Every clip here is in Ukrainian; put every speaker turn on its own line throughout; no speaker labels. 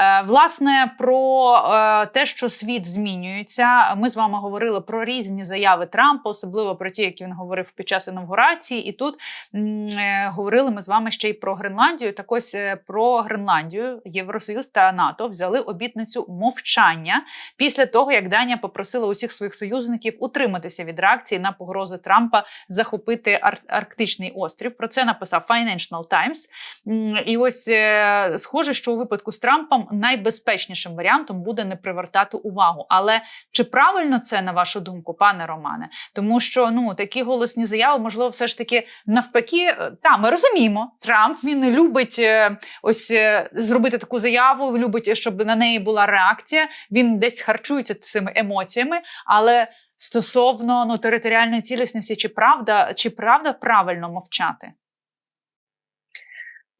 Е, Власне, про е, те, що світ змінюється. Ми з вами говорили про різні заяви Трампа, особливо про ті, які він говорив під час інавгурації. І тут е, говорили ми з вами ще й про Гренландію. Так ось про Гренландію Євросоюз та НАТО взяли обітницю мовчання після того, як Данія попросила усіх своїх союзників утриматися від реакції на погрози Трампа захопити Ар- Арктичний острів. Про це написав Financial Times. І ось схоже, що у випадку з Трампом найбезпечнішим варіантом буде не привертати увагу. Але чи правильно це на вашу думку, пане Романе? Тому що ну такі голосні заяви, можливо, все ж таки навпаки, е, та ми розуміємо, Трамп він любить е, ось е, зробити таку заяву, любить, щоб на неї була реакція. Він десь харчується цими емоціями, але. Стосовно ну територіальної цілісності, чи правда, чи правда правильно мовчати?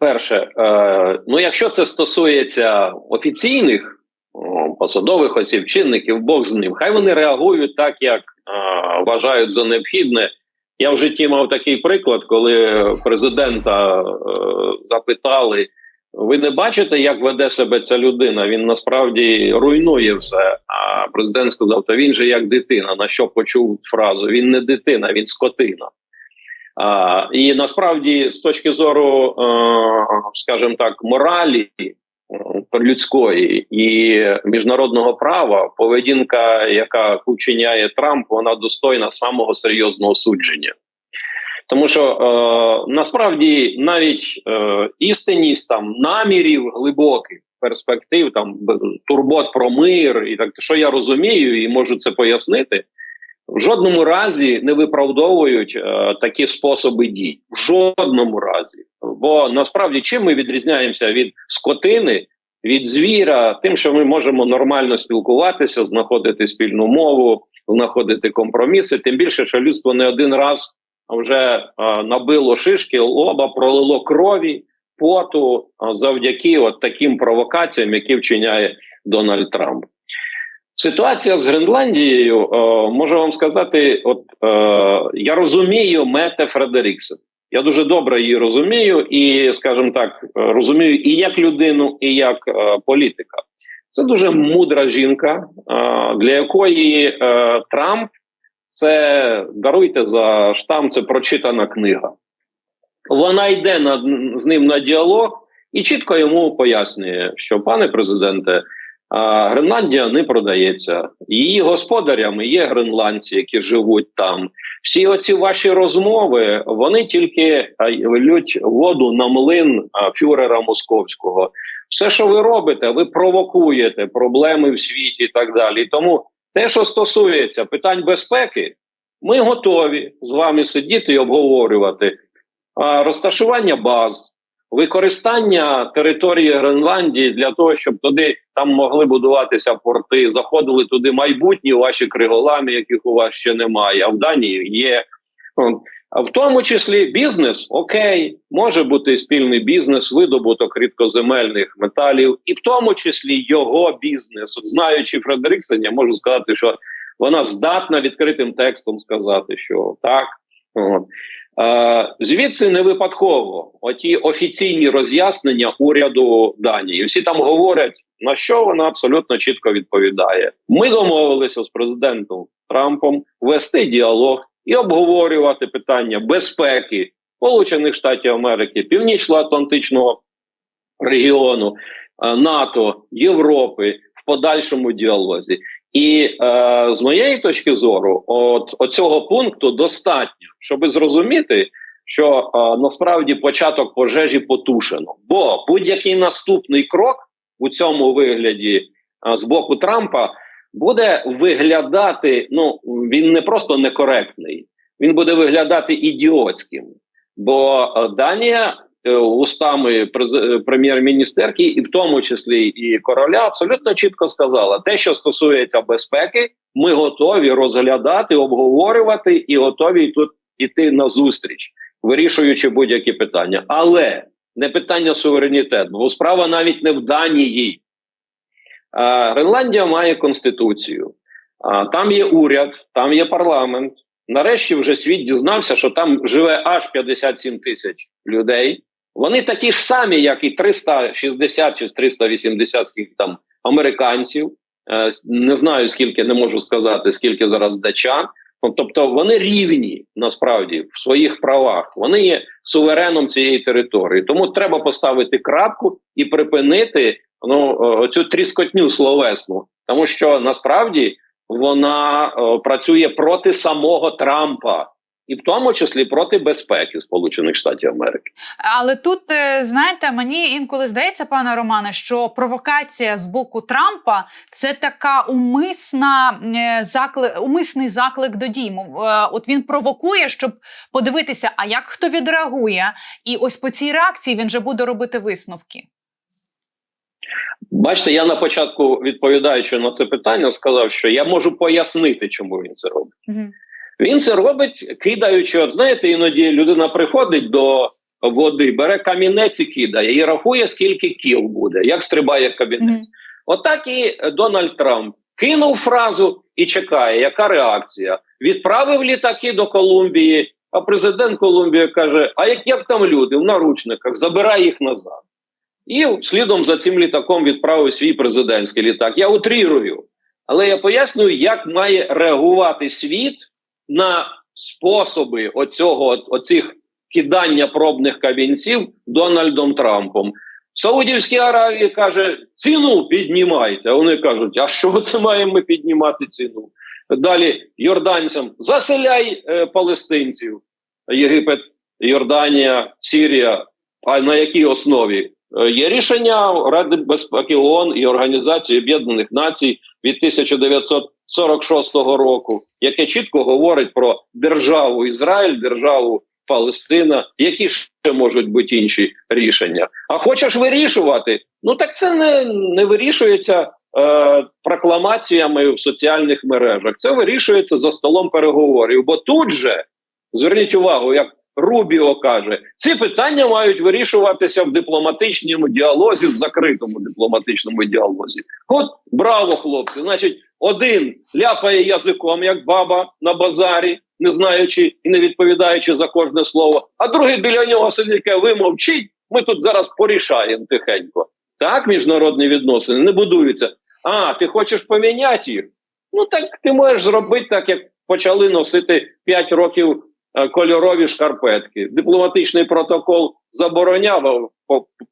Перше, е, ну якщо це стосується офіційних о, посадових осіб, чинників, Бог з ним, хай вони реагують так, як е, вважають за необхідне. Я в житті мав такий приклад, коли президента е, запитали: ви не бачите, як веде себе ця людина? Він насправді руйнує все. А президент сказав: Та він же як дитина. На що почув фразу? Він не дитина, він скотина. А, і насправді, з точки зору, е, скажімо так, моралі е, людської і міжнародного права, поведінка, яка вчиняє Трамп, вона достойна самого серйозного судження. Тому що е, насправді навіть е, істинність там намірів глибоких перспектив, там турбот про мир, і так що я розумію і можу це пояснити, в жодному разі не виправдовують е, такі способи дій. В жодному разі. Бо насправді чим ми відрізняємося від скотини, від звіра, тим, що ми можемо нормально спілкуватися, знаходити спільну мову, знаходити компроміси. Тим більше, що людство не один раз вже е, набило шишки, лоба, пролило крові, поту е, завдяки от таким провокаціям, які вчиняє Дональд Трамп. Ситуація з Гренландією, е, можу вам сказати, от е, я розумію Мете Фредеріксен. Я дуже добре її розумію, і, скажімо так, розумію і як людину, і як е, політика. Це дуже мудра жінка, е, для якої е, Трамп це даруйте за штам, це прочитана книга. Вона йде на, з ним на діалог і чітко йому пояснює, що пане президенте. Гренландія не продається. Її господарями є гренландці, які живуть там. Всі оці ваші розмови вони тільки лють воду на млин фюрера московського. Все, що ви робите, ви провокуєте проблеми в світі і так далі. Тому те, що стосується питань безпеки, ми готові з вами сидіти і обговорювати розташування баз використання території Гренландії для того, щоб туди там могли будуватися порти, заходили туди майбутні ваші криголами, яких у вас ще немає. А в Данії є. А в тому числі бізнес окей, може бути спільний бізнес, видобуток рідкоземельних металів, і в тому числі його бізнес. От знаючи Фредериксен, я можу сказати, що вона здатна відкритим текстом сказати, що так. От. Е, Звідси не випадково оті офіційні роз'яснення уряду Данії. Всі там говорять, на що вона абсолютно чітко відповідає. Ми домовилися з президентом Трампом вести діалог і обговорювати питання безпеки Сполучених Штатів Америки, Північно-Атлантичного регіону, е, НАТО, Європи в подальшому діалозі. І е, з моєї точки зору, от оцього пункту достатньо, щоб зрозуміти, що е, насправді початок пожежі потушено. Бо будь-який наступний крок у цьому вигляді е, з боку Трампа буде виглядати. Ну він не просто некоректний, він буде виглядати ідіотським. Бо е, Данія устами е, прем'єр-міністерки, і в тому числі і короля, абсолютно чітко сказала: те, що стосується безпеки, ми готові розглядати, обговорювати і готові тут іти на зустріч, вирішуючи будь-які питання. Але не питання суверенітету, бо справа навіть не в Данії. Гренландія має конституцію, там є уряд, там є парламент. Нарешті вже світ дізнався, що там живе аж 57 тисяч людей. Вони такі ж самі, як і 360 чи 380 скільки там американців. Е, Не знаю скільки, не можу сказати, скільки зараз датчан. Ну, Тобто вони рівні насправді в своїх правах. Вони є сувереном цієї території. Тому треба поставити крапку і припинити ну цю тріскотню словесну, тому що насправді вона е, працює проти самого Трампа. І в тому числі проти безпеки Сполучених Штатів Америки.
Але тут е, знаєте, мені інколи здається, пане Романе, що провокація з боку Трампа це така умисна е, заклик, умисний заклик до дій. Е, От він провокує, щоб подивитися, а як хто відреагує, і ось по цій реакції він же буде робити висновки.
Бачите, я на початку відповідаючи на це питання, сказав, що я можу пояснити, чому він це робить.
Угу.
Він це робить, кидаючи, от знаєте, іноді людина приходить до води, бере камінець і кидає, і рахує, скільки кіл буде, як стрибає камінець.
Мгм.
Отак і Дональд Трамп кинув фразу і чекає, яка реакція. Відправив літаки до Колумбії, а президент Колумбії каже: А як, як там люди в наручниках, забирай їх назад. І слідом за цим літаком відправив свій президентський літак. Я утрірую, але я пояснюю, як має реагувати світ на способи оцього, оцих кидання пробних камінців Дональдом Трампом. В Саудівській Аравії каже, ціну піднімайте. Вони кажуть, а що це маємо ми піднімати ціну? Далі йорданцям заселяй е, палестинців. Єгипет, Йорданія, Сірія. А на якій основі? Е, Є рішення Ради безпеки ООН і Організації Об'єднаних Націй від 1946 року, яке чітко говорить про державу Ізраїль, державу Палестина. Які ще можуть бути інші рішення? А хочеш вирішувати? Ну так це не, не вирішується е, прокламаціями в соціальних мережах. Це вирішується за столом переговорів. Бо тут же зверніть увагу, як Рубіо каже, ці питання мають вирішуватися в дипломатичному діалозі, в закритому дипломатичному діалозі. От браво, хлопці! Значить, один ляпає язиком, як баба на базарі, не знаючи і не відповідаючи за кожне слово, а другий біля нього сидить, ви мовчіть, ми тут зараз порішаємо тихенько. Так, міжнародні відносини не будуються. А, ти хочеш поміняти їх? Ну так ти можеш зробити так, як почали носити 5 років кольорові шкарпетки. Дипломатичний протокол забороняв,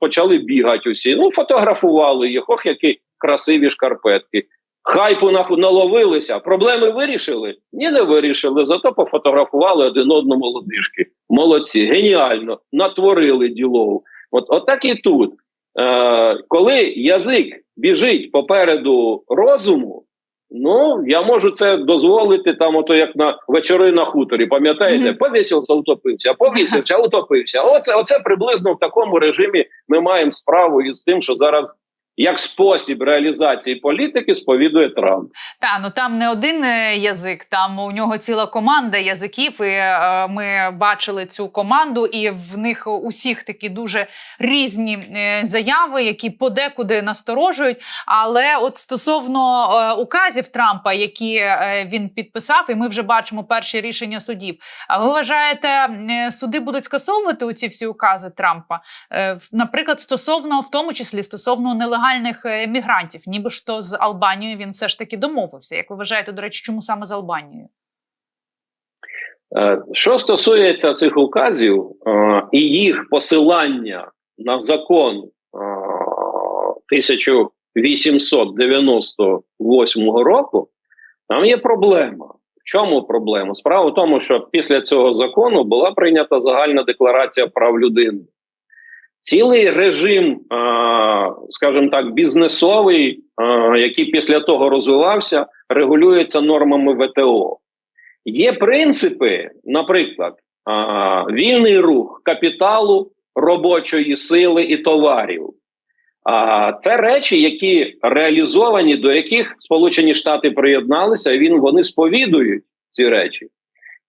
почали бігати усі. Ну, фотографували їх. Ох, які красиві шкарпетки. Хайпу на- наловилися, проблеми вирішили? Ні, не вирішили. Зато пофотографували один одному лодижки. Молодці, геніально, натворили ділову. От, от так і тут. Е, коли язик біжить попереду розуму, ну я можу це дозволити там, ото як на вечори на хуторі. Пам'ятаєте,
Мгм.
повісився, утопився, повісився, утопився. Оце, оце приблизно в такому режимі ми маємо справу із тим, що зараз як спосіб реалізації політики сповідує Трамп.
Та ну там не один е, язик, там у нього ціла команда язиків. І е, ми бачили цю команду, і в них усіх такі дуже різні е, заяви, які подекуди насторожують. Але от стосовно е, указів Трампа, які е, він підписав, і ми вже бачимо перші рішення судів. А ви вважаєте, е, суди будуть скасовувати оці всі укази Трампа? Е, наприклад, стосовно в тому числі стосовно нелегальних е, мігрантів, ніби ж то з Албанією він все ж таки домовився. Як ви вважаєте, до речі, чому саме з Албанією?
Е, Що стосується цих указів е, і їх посилання на закон е, 1898 року, там є проблема. В чому проблема? Справа в тому, що після цього закону була прийнята загальна декларація прав людини. Цілий режим, е, скажімо так, бізнесовий, е, який після того розвивався, регулюється нормами ВТО. Є принципи, наприклад, вільний рух капіталу, робочої сили і товарів. Це речі, які реалізовані, до яких Сполучені Штати приєдналися, і вони сповідують ці речі.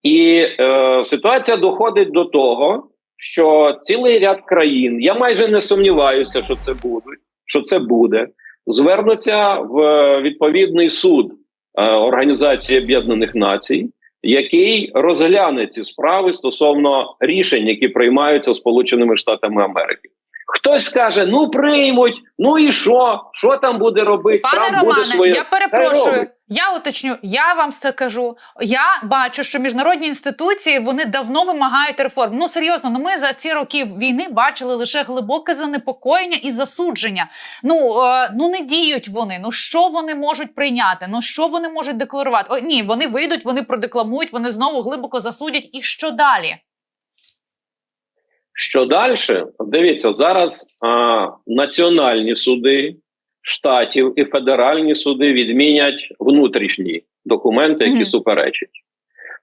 І е, ситуація доходить до того, що цілий ряд країн, я майже не сумніваюся, що це буде, що це буде, звернуться в е, відповідний суд е, Організації Об'єднаних Націй який розгляне ці справи стосовно рішень, які приймаються Сполученими Штатами Америки. Хтось скаже: ну приймуть, ну і що? Що там буде робити?
Пане
Трамп буде
Романе,
своє.
я перепрошую. Я уточню, я вам це кажу. Я бачу, що міжнародні інституції вони давно вимагають реформ. Ну серйозно, ну ми за ці роки війни бачили лише глибоке занепокоєння і засудження. Ну е, ну не діють вони. Ну що вони можуть прийняти? Ну що вони можуть декларувати? О, ні, вони вийдуть, вони продекламують, вони знову глибоко засудять. І що далі?
Що далі? Дивіться, зараз а, національні суди штатів і федеральні суди відмінять внутрішні документи, які
Мгм.
суперечать.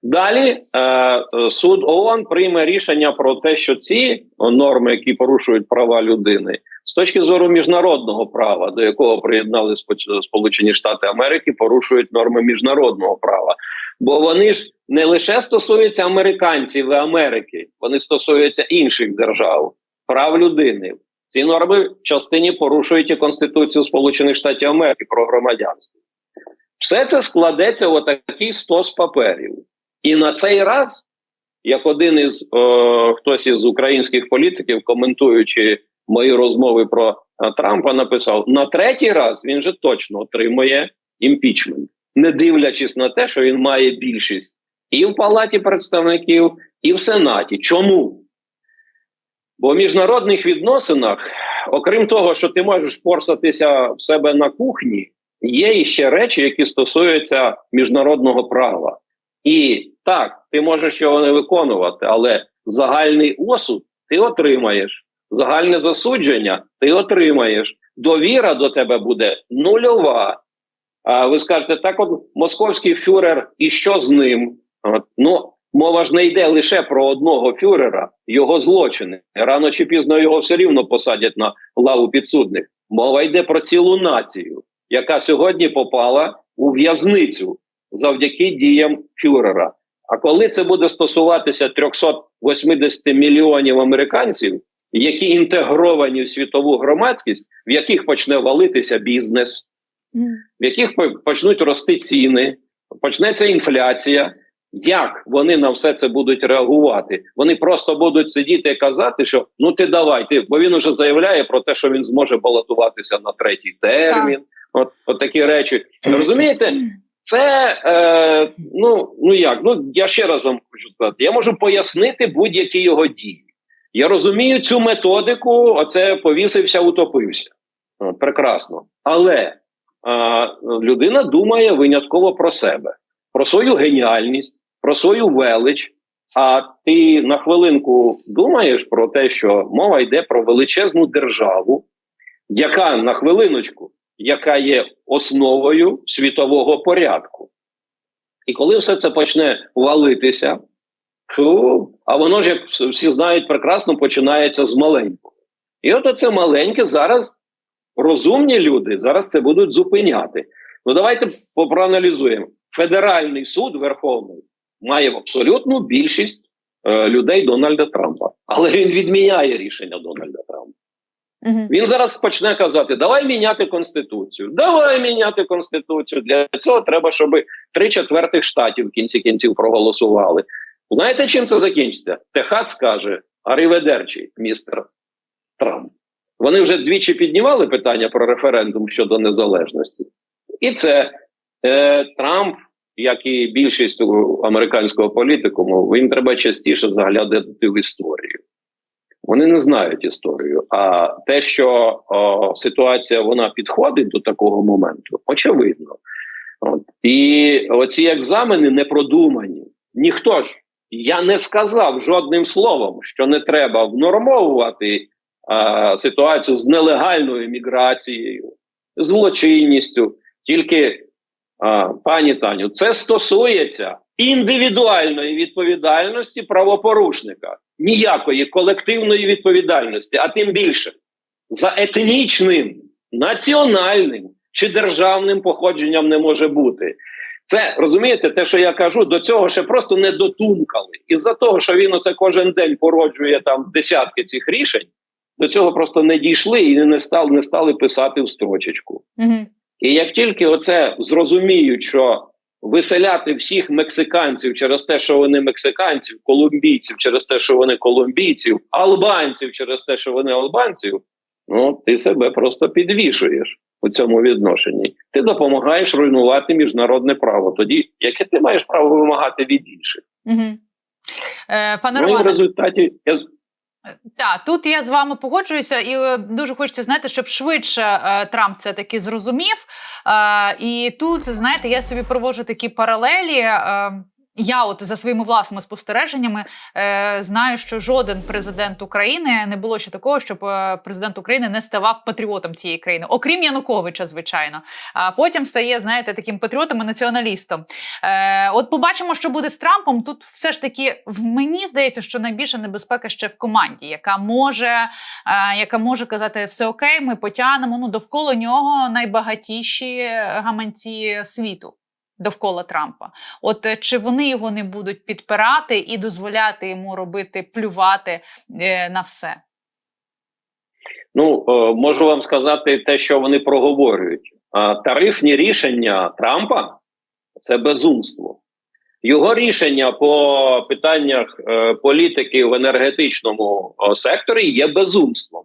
Далі е, е, суд ООН прийме рішення про те, що ці норми, які порушують права людини, з точки зору міжнародного права, до якого приєднали Сполучені Штати Америки, порушують норми міжнародного права. Бо вони ж не лише стосуються американців і Америки, вони стосуються інших держав, прав людини. Ці норми в частині порушують і Конституцію Сполучених Штатів Америки про громадянство. Все це складеться в отакий стос паперів. І на цей раз, як один із е, хтось із українських політиків, коментуючи мої розмови про е, Трампа, написав: на третій раз він же точно отримує імпічмент, не дивлячись на те, що він має більшість і в Палаті представників, і в Сенаті. Чому? Бо в міжнародних відносинах, окрім того, що ти можеш порсатися в себе на кухні, є іще речі, які стосуються міжнародного права. І так, ти можеш його не виконувати, але загальний осуд ти отримаєш, загальне засудження ти отримаєш. Довіра до тебе буде нульова. Ви скажете, так от московський фюрер, і що з ним? Ну, мова ж не йде лише про одного фюрера, його злочини. Рано чи пізно його все рівно посадять на лаву підсудних. Мова йде про цілу націю, яка сьогодні попала у в'язницю завдяки діям фюрера. А коли це буде стосуватися 380 мільйонів американців, які інтегровані в світову громадськість, в яких почне валитися бізнес, в яких почнуть рости ціни, почнеться інфляція. Як вони на все це будуть реагувати? Вони просто будуть сидіти і казати, що ну ти давай, ти, бо він уже заявляє про те, що він зможе балотуватися на третій термін. От, от такі речі. Розумієте, це е, ну, ну як? Ну я ще раз вам хочу сказати: я можу пояснити будь-які його дії. Я розумію цю методику, оце повісився, утопився. От, прекрасно. Але людина думає винятково про себе, про свою геніальність, про свою велич. А ти на хвилинку думаєш про те, що мова йде про величезну державу, яка на хвилиночку, яка є основою світового порядку. І коли все це почне валитися, фу, а воно ж, як всі знають прекрасно, починається з маленького. І от це маленьке зараз розумні люди зараз це будуть зупиняти. Ну давайте проаналізуємо. Федеральний суд Верховний має абсолютну більшість е, людей Дональда Трампа, але він відміняє рішення Дональда Трампа.
Мгм.
Він зараз почне казати: давай міняти конституцію, давай міняти конституцію. Для цього треба, щоб три четвертих штатів в кінці кінців проголосували. Знаєте, чим це закінчиться? Техас скаже Аріведерчі, містер Трамп. Вони вже двічі піднімали питання про референдум щодо незалежності, і це е, Трамп, як і більшість американського політикуму, їм треба частіше заглядати в історію. Вони не знають історію. А те, що о, ситуація вона підходить до такого моменту, очевидно. От. І оці екзамени не продумані. Ніхто ж я не сказав жодним словом, що не треба внормовувати ситуацію з нелегальною міграцією, злочинністю. Тільки, а, пані Таню, це стосується індивідуальної відповідальності правопорушника, ніякої колективної відповідальності, а тим більше за етнічним, національним чи державним походженням не може бути. Це розумієте, те, що я кажу, до цього ще просто не дотумкали. Із-за того, що він оце кожен день породжує там десятки цих рішень, до цього просто не дійшли і не стали, не стали писати в строчечку.
Мгм.
І як тільки оце зрозуміють, що виселяти всіх мексиканців через те, що вони мексиканців, колумбійців через те, що вони колумбійців, албанців через те, що вони албанців, ну ти себе просто підвішуєш у цьому відношенні. Ти допомагаєш руйнувати міжнародне право. Тоді яке ти маєш право вимагати від інших?
Угу. Е, пане
Ну і в результаті я
Так, тут я з вами погоджуюся, і е, дуже хочеться знати, щоб швидше е, Трамп це таки зрозумів. Е, і тут, знаєте, я собі проводжу такі паралелі. Я, от за своїми власними спостереженнями, е, знаю, що жоден президент України не було ще такого, щоб е, президент України не ставав патріотом цієї країни, окрім Януковича, звичайно. А потім стає, знаєте, таким патріотом і націоналістом. Е, от побачимо, що буде з Трампом. Тут все ж таки в мені здається, що найбільша небезпека ще в команді, яка може, е, яка може казати все окей, ми потягнемо. Ну довкола нього найбагатіші гаманці світу. Довкола Трампа, от е, чи вони його не будуть підпирати і дозволяти йому робити плювати е, на все?
Ну, е, можу вам сказати те, що вони проговорюють. Тарифні рішення Трампа це безумство. Його рішення по питаннях е, політики в енергетичному секторі є безумством.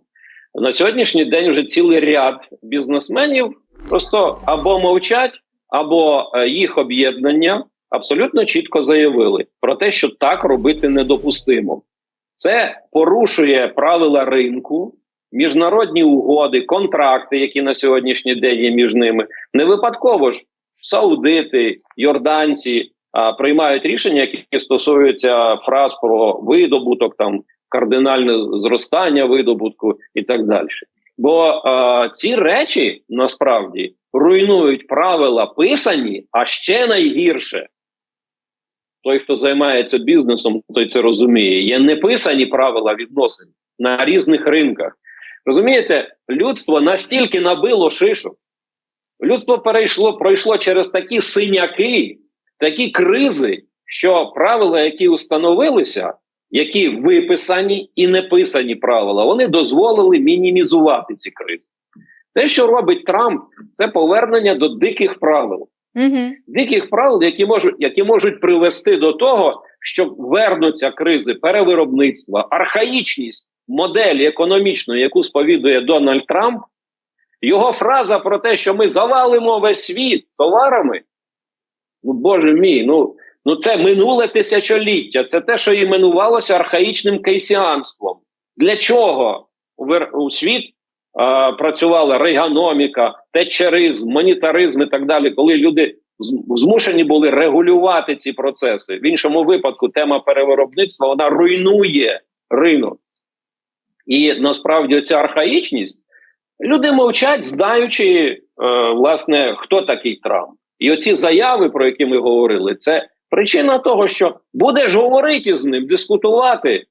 На сьогоднішній день вже цілий ряд бізнесменів просто або мовчать, або е, їх об'єднання абсолютно чітко заявили про те, що так робити недопустимо. Це порушує правила ринку, міжнародні угоди, контракти, які на сьогоднішній день є між ними. Не випадково ж саудити, йорданці а, приймають рішення, які стосуються фраз про видобуток, там кардинальне зростання видобутку і так далі. Бо а, ці речі насправді руйнують правила писані, а ще найгірше. Той, хто займається бізнесом, той це розуміє. Є неписані правила відносин на різних ринках. Розумієте, людство настільки набило шишок, людство перейшло, пройшло через такі синяки, такі кризи, що правила, які установилися, які виписані і не писані правила, вони дозволили мінімізувати ці кризи. Те, що робить Трамп, це повернення до диких правил.
Угу.
Диких правил, які можуть, які можуть привести до того, що вернуться кризи перевиробництва, архаїчність моделі економічної, яку сповідує Дональд Трамп, його фраза про те, що ми завалимо весь світ товарами. Ну, боже мій, ну, ну це минуле тисячоліття. Це те, що іменувалося архаїчним кейсіанством. Для чого у, світ а, працювала рейганоміка, тетчеризм, монетаризм і так далі, коли люди змушені були регулювати ці процеси. В іншому випадку тема перевиробництва вона руйнує ринок. І насправді ця архаїчність люди мовчать, знаючи, е, власне, хто такий Трамп. І оці заяви, про які ми говорили, це причина того, що будеш говорити з ним, дискутувати,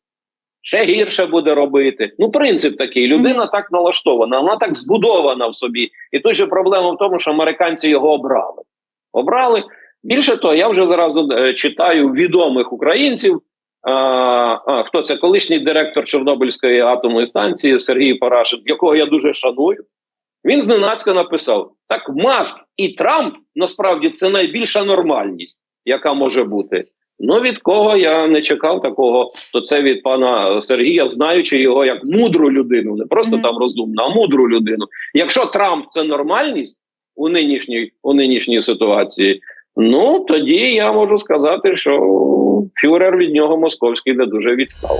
ще гірше буде робити. Ну, принцип такий: людина так налаштована, вона так збудована в собі. І тут же проблема в тому, що американці його обрали. Обрали. Більше того, я вже зараз е, читаю відомих українців. А, а, хто це колишній директор Чорнобильської атомної станції Сергій Парашин, якого я дуже шаную. Він зненацька написав: так, Маск і Трамп насправді це найбільша нормальність, яка може бути. Ну від кого я не чекав такого, то це від пана Сергія, знаючи його як мудру людину, не просто
Мгм.
там розумну, а мудру людину. Якщо Трамп це нормальність у нинішній, у нинішній ситуації, ну тоді я можу сказати, що фюрер від нього московський не дуже відстав.